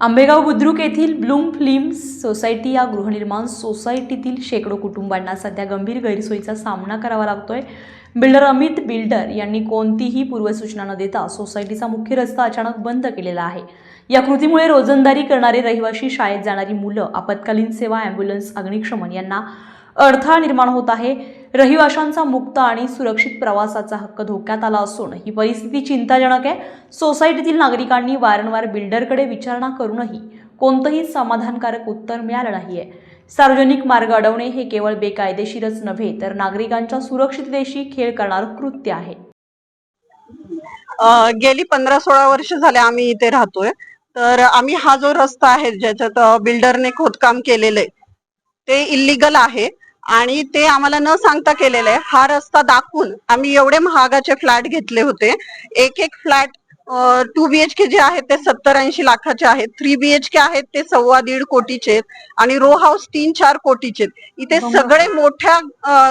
आंबेगाव बुद्रुक येथील Bloom films society या गृहनिर्माण सोसायटीतील शेकडो कुटुंबांना सध्या गंभीर गैरसोयीचा सामना करावा लागतोय. बिल्डर अमित बिल्डर यांनी कोणतीही पूर्वसूचना न देता सोसायटीचा मुख्य रस्ता अचानक बंद केलेला आहे. या कृतीमुळे रोजंदारी करणारे रहिवाशी शाळेत जाणारी मुलं आपत्कालीन सेवा ॲम्ब्युलन्स अग्निशमन यांना अडथळा निर्माण होत आहे. रहिवाशांचा मुक्त आणि सुरक्षित प्रवासाचा हक्क धोक्यात आला असून ही परिस्थिती चिंताजनक आहे. सोसायटीतील नागरिकांनी वारंवार बिल्डरकडे विचारणा करूनही कोणतंही समाधानकारक उत्तर मिळालं नाहीये. सार्वजनिक मार्ग अडवणे हे केवळ बेकायदेशीरच नव्हे तर नागरिकांच्या सुरक्षिततेशी खेळ करणारं कृत्य आहे. गेली पंधरा सोळा वर्ष झाले आम्ही इथे राहतोय. तर आम्ही हा जो रस्ता आहे ज्याच्यात बिल्डरने खोदकाम केलेलं आहे ते इल्लीगल आहे. आणि ते आम्हाला न सांगता केलेलं आहे. हा रस्ता दाखवून आम्ही एवढे महागाचे फ्लॅट घेतले होते. एक एक फ्लॅट टू बीएचके जे आहेत ते सत्तर ऐंशी लाखाचे आहेत. थ्री बीएचके आहेत ते सव्वा दीड कोटीचे आणि रो हाऊस तीन चार कोटीचे इथे सगळे मोठ्या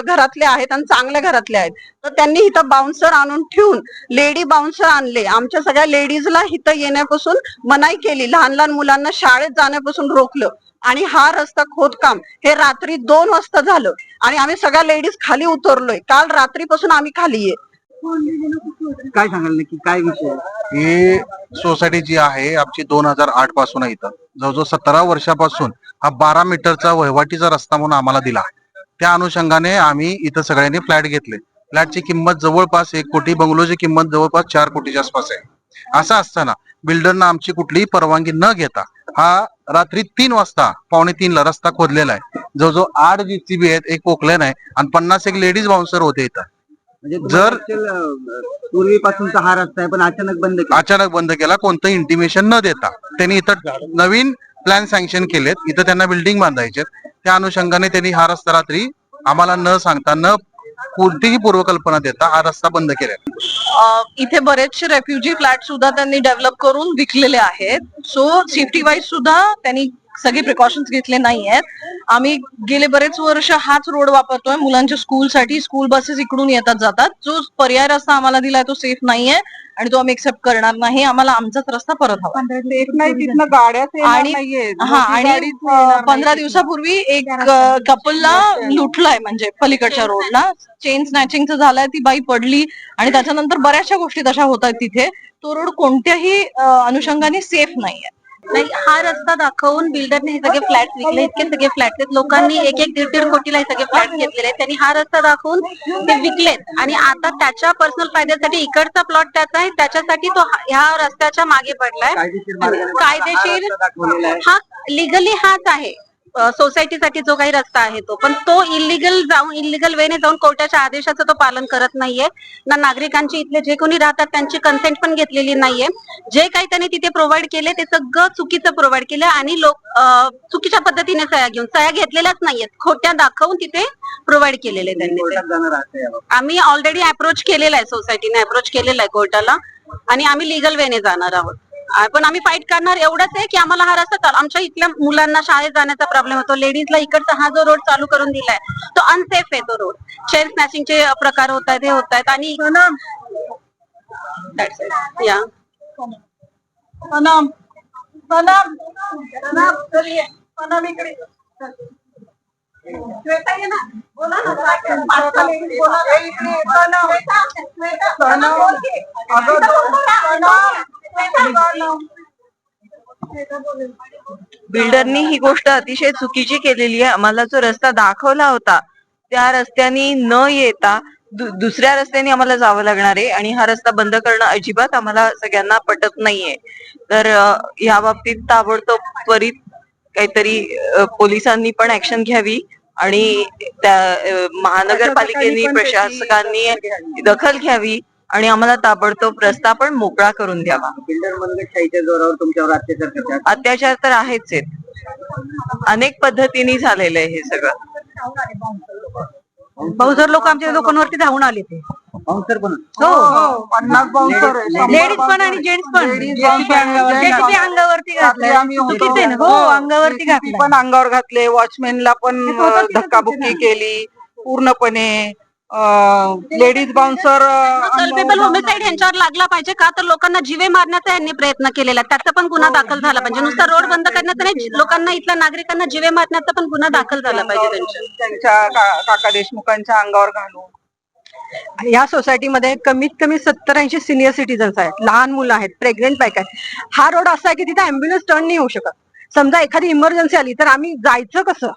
घरातले आहेत आणि चांगल्या घरातले आहेत. तर त्यांनी इथं बाउन्सर आणून ठेवून लेडी बाउन्सर आणले. आमच्या सगळ्या लेडीजला इथं येण्यापासून मनाई केली. लहान लहान मुलांना शाळेत जाण्यापासून रोखलं. आणि हा रस्ता खोदकाम. हे रात्री दोन वाजता झालं. आणि आम्ही सगळ्या लेडीज खाली उतरलोय. काल रात्रीपासून आम्ही खाली आहे. काय सांगाल नक्की? काय विषय? ही सोसायटी जी आहे आमची दोन हजार आठपासून आहे इथं. जवळजवळ सतरा वर्षापासून हा बारा मीटरचा वहिवाटीचा रस्ता म्हणून आम्हाला दिला त्या अनुषंगाने आम्ही इथं सगळ्यांनी फ्लॅट घेतले. फ्लॅटची किंमत जवळपास एक कोटी बंगलोची किंमत जवळपास चार कोटीच्या आसपास आहे. असं असताना बिल्डरनं आमची कुठलीही परवानगी न घेता हा रात्री तीन वाजता पावणे तीनला रस्ता खोदलेला आहे. जवळजवळ आठ जीसीबी आहेत एक पोकलेन आहे आणि पन्नास एक लेडीज बाउन्सर होते इथं. म्हणजे जर- पूर्वीपासूनचा हा रस्ता आहे पण अचानक बंद अचानक बंद केला कोणतं इंटिमेशन न देता. त्यांनी इथं नवीन प्लॅन सँक्शन केलेत. इथं त्यांना बिल्डिंग बांधायचे त्या अनुषंगाने त्यांनी हा रस्ता रात्री आम्हाला न सांगता न कोणतीही पूर्वकल्पना देता हा रस्ता बंद केला इथे बरेचसे रेफ्युजी फ्लॅट सुद्धा त्यांनी डेव्हलप करून विकलेले आहेत. सो सेफ्टी वाईज सुद्धा त्यांनी सगळे प्रिकॉशन्स घेतले नाही आहेत आम्ही गेले बरेच वर्ष हाच रोड वापरतोय. मुलांच्या स्कूलसाठी स्कूल बसेस इकडून येतात जातात. जो पर्याय रस्ता आम्हाला दिलाय तो सेफ नाहीये आणि तो आम्ही एक्सेप्ट करणार नाही. आम्हाला आमचाच रस्ता परत हवा आणि-. हा आणि पंधरा. दिवसापूर्वी एक कपलला लुटलाय म्हणजे पलीकडच्या रोडला चेन स्नॅचिंगचं झालंय ती बाई पडली आणि त्याच्यानंतर बऱ्याचशा गोष्टी तशा होत आहेत तिथे. तो रोड कोणत्याही अनुषंगाने सेफ नाहीये. नाही हा रस्ता दाखवून बिल्डरने हे सगळे फ्लॅट विकले. इतके सगळे फ्लॅट आहेत. लोकांनी एक एक दीड दीड कोटीला हे सगळे फ्लॅट घेतलेले आहेत. त्यांनी हा रस्ता दाखवून ते विकलेत. आणि आता त्याच्या पर्सनल फायद्यासाठी इकडचा प्लॉट त्याचा आहे. त्याच्यासाठी तो ह्या रस्त्याच्या मागे पडलाय. कायदेशीर हा लिगली हाच आहे. सोसायटीसाठी जो काही रस्ता आहे तो. पण तो इलिगल जाऊन इलिगल वेने जाऊन कोर्टाच्या आदेशाचं तो पालन करत नाहीये. ना नागरिकांची इथले जे कोणी राहतात त्यांची कन्सेंट पण घेतलेली नाहीये. जे काही त्यांनी तिथे प्रोव्हाइड केले ते सगळं चुकीचं प्रोव्हाइड केलं आणि लोक चुकीच्या पद्धतीने सह्या घेऊन सह्या घेतलेल्याच नाहीयेत. खोट्या दाखवून तिथे प्रोव्हाइड केलेले त्यांनी. आम्ही ऑलरेडी अप्रोच केलेला आहे सोसायटीने अप्रोच केलेला आहे कोर्टाला. आणि आम्ही लिगल वेने जाणार आहोत. पण आम्ही फाईट करणार एवढंच आहे की आम्हाला हा रस्ता चाल आमच्या इथल्या मुलांना शाळेत जाण्याचा प्रॉब्लेम होतो. लेडीजला इकडचा हा जो रोड चालू करून दिलाय तो अनसेफ आहे तो रोड चेअर स्नॅचिंगचे प्रकार होत आहेत हे होत आहेत आणि श्वेता ये ना. बोला ना. बोला अगं बिल्डरनी ही गोष्ट अतिशय चुकीची केलेली आहे. आम्हाला जो रस्ता दाखवला होता त्या रस्त्याने न येता दु- दुसऱ्या रस्त्याने आम्हाला जावं लागणार आहे आणि हा रस्ता बंद करणं अजिबात आम्हाला सगळ्यांना पटत नाहीये. तर या बाबतीत ताबडतोब त्वरित काहीतरी पोलिसांनी पण ऍक्शन घ्यावी आणि त्या महानगरपालिकेने प्रशासकांनी दखल घ्यावी. आणि आम्हाला ताबडतोब रस्ता पण मोकळा करून द्यावा. बिल्डर मनगटशाहीच्या जोरावर तुमच्यावर अत्याचार करतात. अत्याचार तर आहेच आहेत. अनेक पद्धतीने झालेलं आहे हे सगळं. बहुजर लोक आमच्या लोकांवरती धावून आले ते. बाउन्सर पण. हो. पन्नास बाउन्सर आहे. शंभर लेडीज पण आणि जेंट्स पण. घातले. अंगावरती आहे ना? हो अंगावरती घातलं. पण अंगावर घातले वॉचमॅनला पण धक्काबुक्की केली. पूर्णपणे लेडीज बाउन्सर कल्पेबल होमिसाईड यांच्यावर लागला पाहिजे का? तर लोकांना जीवे मारण्याचा यांनी प्रयत्न केलेला आहे. त्याचा पण गुन्हा दाखल झाला पाहिजे. नुसता रोड बंद करण्याचा नाही लोकांना इथल्या नागरिकांना जीवे मारण्याचा पण गुन्हा दाखल झाला पाहिजे त्यांच्या. त्यांच्या का- काका देशमुखांच्या अंगावर घालून. या सोसायटीमध्ये कमीत कमी सत्तर ऐंशी सिनियर सिटीजन्स आहेत. लहान मुलं आहेत प्रेग्नेंट बायक आहेत. हा रोड असा आहे की तिथे अँब्युलन्स टर्न नाही होऊ शकत. समजा एखादी इमर्जन्सी आली तर आम्ही जायचं कसं?